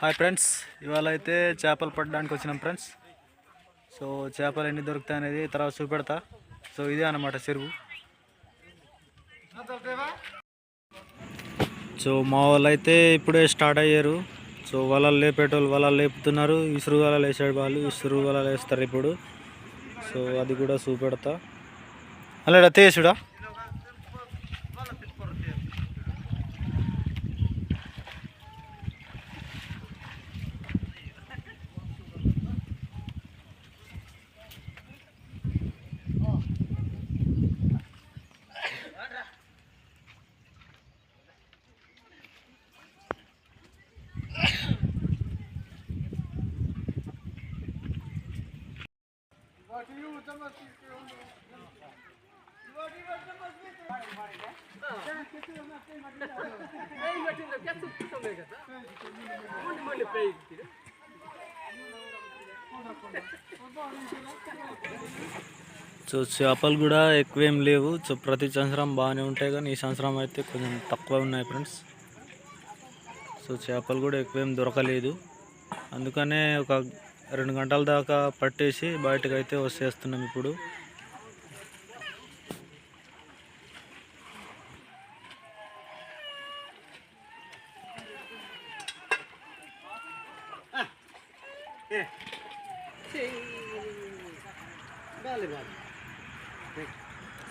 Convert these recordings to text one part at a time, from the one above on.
Hi friends ఇవాళ అయితే చేపలు పట్టడానికి వచ్చినాం ఫ్రెండ్స్ సో చేపలు ఎన్ని దొరుకుతాయి అనేది తర్వాత చూపెడతా. సో ఇదే అన్నమాట చెరువు. సో మా వాళ్ళు అయితే ఇప్పుడే స్టార్ట్ అయ్యారు. సో వలలు లేపేటోళ్ళు వలలు లేపుతున్నారు. ఇసురు వలలు వేసే వాళ్ళు. ఇసురు వలలు వేస్తారు ఇప్పుడు. సో అది కూడా చూపెడతా. అలా తేసుడా సో చేపలు కూడా ఎక్కువేం లేవు. సో ప్రతి సంవత్సరం బాగానే ఉంటాయి కానీ ఈ సంవత్సరం అయితే కొంచెం తక్కువ ఉన్నాయి ఫ్రెండ్స్. సో చేపలు కూడా ఎక్కువేం దొరకలేదు. అందుకనే ఒక రెండు గంటల దాకా పట్టేసి బయటకు అయితే వచ్చేస్తున్నాం ఇప్పుడు.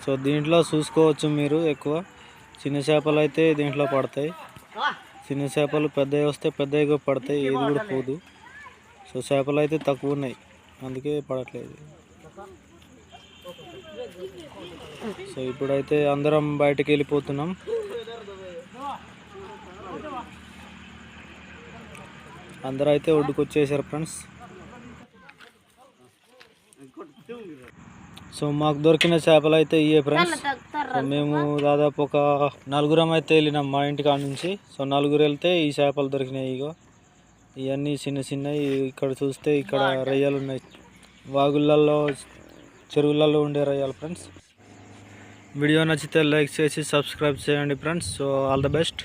సో దీంట్లో చూసుకోవచ్చు మీరు ఎక్కువ. చిన్న చేపలు అయితే దీంట్లో పడతాయి. చిన్న చేపలు పెద్దవి వస్తే పెద్దవిగా పడతాయి. ఏది కూడా పోదు. సో చేపలు అయితే తక్కువ ఉన్నాయి. అందుకే పడట్లేదు. సో ఇప్పుడైతే అందరం బయటకు వెళ్ళిపోతున్నాం. అందరూ అయితే ఒడ్డుకు వచ్చేసారు ఫ్రెండ్స్. సో మాకు దొరికిన చేపలు అయితే ఇవే ఫ్రెండ్స్. మేము దాదాపు ఒక నలుగురం అయితే వెళ్ళినాం మా ఇంటి కాడ నుంచి. సో నలుగురు వెళ్తే ఈ చేపలు దొరికినాయి ఇగో. ఇవన్నీ చిన్న చిన్నవి ఇక్కడ చూస్తే ఇక్కడ రొయ్యలు ఉన్నాయి. వాగుళ్ళల్లో చెరువులలో ఉండే రొయ్యలు ఫ్రెండ్స్ వీడియో నచ్చితే లైక్ చేసి సబ్స్క్రైబ్ చేయండి friends so all the best